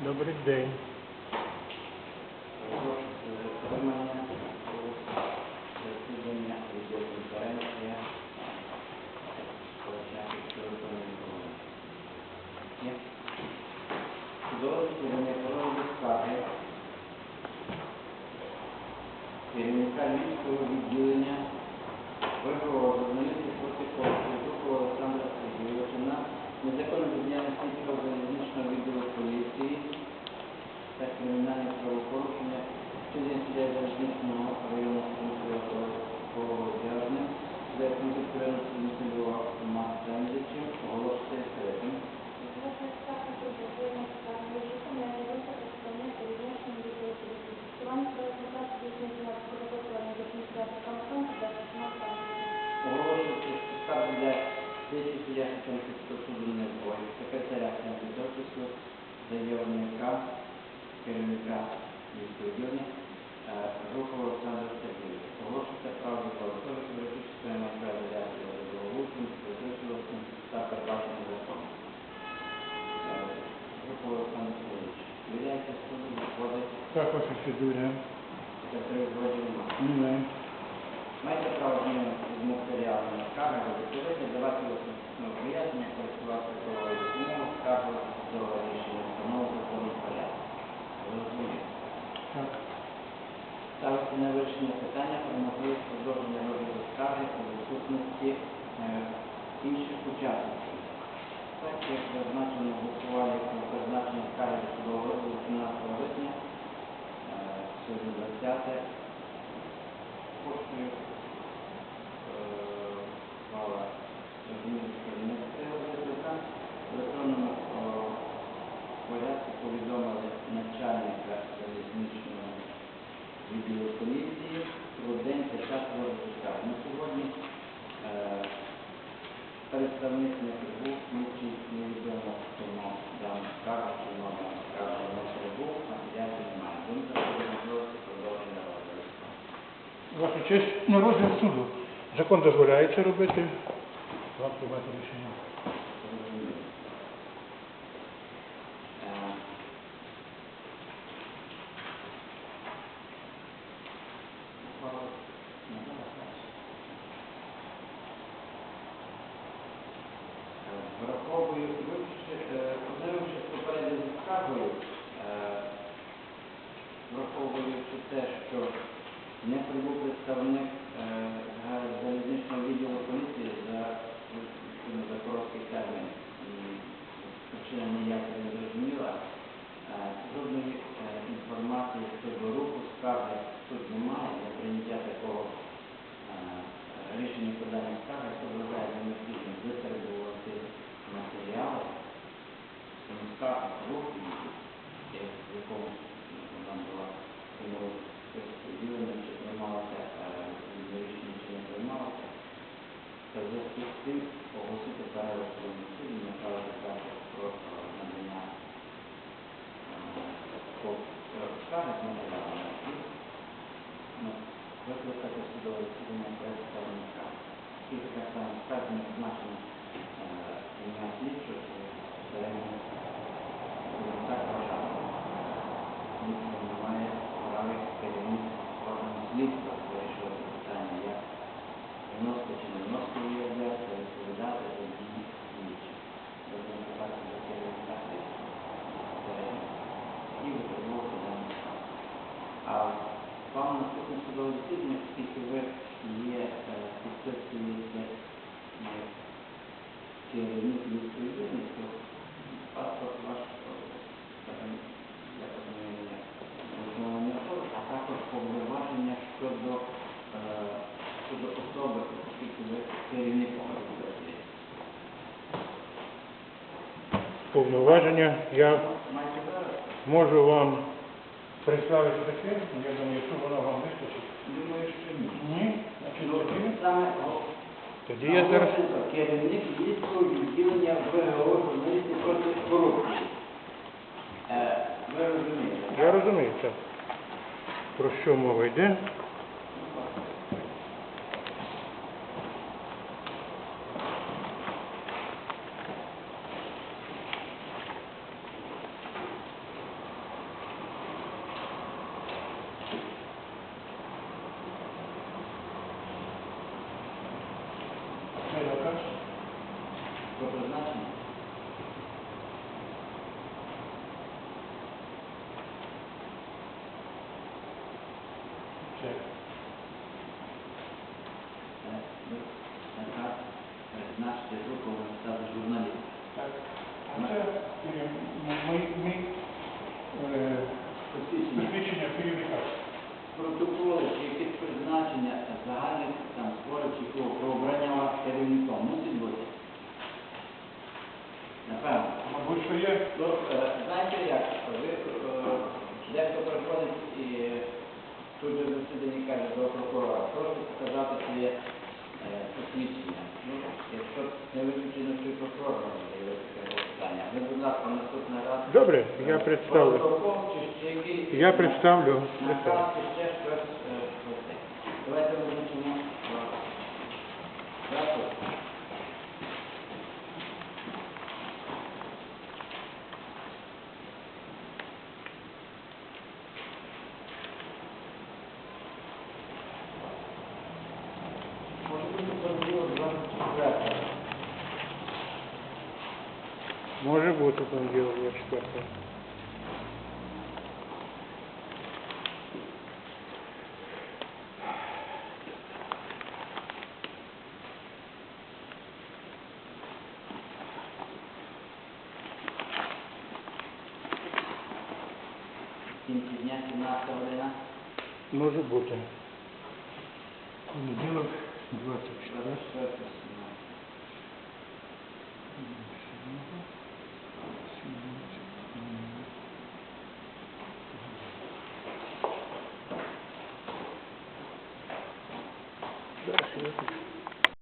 Добрий день. Отримання засідання відеоконференція Колочанської виконання. Є? Судове засідання проводить скарги керівника Львівського відділення Верхового журналістів проти Духова Олександра Сергійовича на незаконну діяльність Львівського залізничного відділу поліції та кримінальне правопорушення вчинення суддя залізничного районного суду пов'язане з конституціонним судового Мартензичем оголошується відкритим. Для слідчих суддя Конституційного суду не двоє, секретаря Конституційного заявника, керівника міської відділення Рухова Олександра Сергійовича. Оголошується право виконавців юридичної матеріали для договору, призначеного та передбаченого законом. Рухова Олександр Сергійович. Довіряється суду, виходить, Как ваша фігура? це три вроді немає. Ні. Маєте право знайомитися з матеріалами скарги, розповідати, давати пояснення, користуватися правовою допомогою, скаржувати до рішення встанову закону порядку. Розумієте? Так. Ставиться на вирішення питання про можливість продовження розгляду скарги у відсутності е, інших учасників. Так, як зазначено в ухвалі про призначення скарги до судового розгляду 17 липня, сьогодні 20 представник не прибув, слідчий невідомо, хто дану скаргу, чи номер скарги не прибув, матеріалів немає. Думка про можливості продовження розгляду. Ваша честь, на розгляд суду. Закон дозволяє це робити. Вам приймати рішення. Е. Е, Враховую, попередньо е, враховуючи те, що не прибув представник е, залізничного відділу поліції за, відповідно, за короткий термін. І причина ніяка не зрозуміла, е, жодної е, інформації щодо руху скарги тут немає, для прийняття такого рішення про дані скарги, що вважає необхідно витребувати матеріали, тому скарги рух, в якому вона була розподілена, чи приймалася е, рішення, чи не приймалася. Та зв'язку з тим оголосити перелік суду, направити запит про е, надання е, е, скарги з матеріалами і викликати судове засідання представника. І така сама скарга не зазначено е, ім'я слідчого, будемо так вважати. Ніхто не має права як керівник органу слідства вирішувати питання, як вносити чи не вносити її обов'язки, відповідати за дії слідчих. Будемо питати до керівника слідства безпосередньо і витребувати дану справу. А вам наступне судове засідання, оскільки ви є е, підписуєте керівник людини, то паспорт ваш е, виконання особи, а також повноваження щодо, е, щодо особи, оскільки ви керівник організації. Повноваження я можу вам представити таке, я думаю, що воно вам вистачить. Думаю, що ні. Ні? Значить, Ну, тоді, саме о, тоді я зараз... Керівник Львівського відділення ВГО журналістів проти корупції. Е, ви розумієте? Я розумію, так. Про що мова йде? про призначення. Чек. Е, е, Призначити групу стали журналістів. Так. Ми, ми е, посвідчення керівника. Протоколи чи якісь призначення загальних там спорів чи про обрання вас керівником. Ну, Мабуть, є. Ну, е, знаєте як, ви, е, дехто приходить і тут же засідання каже до прокурора, прошу показати своє е, посвідчення. Ну, якщо не виключено, що і прокурор може заявити таке питання. Ви, будь ласка, наступний раз. Добре, я представлю. Я представлю. Може бути понеділок 24. В кінці дня 17 година. Може бути. Понеділок 24. 24. Зараз я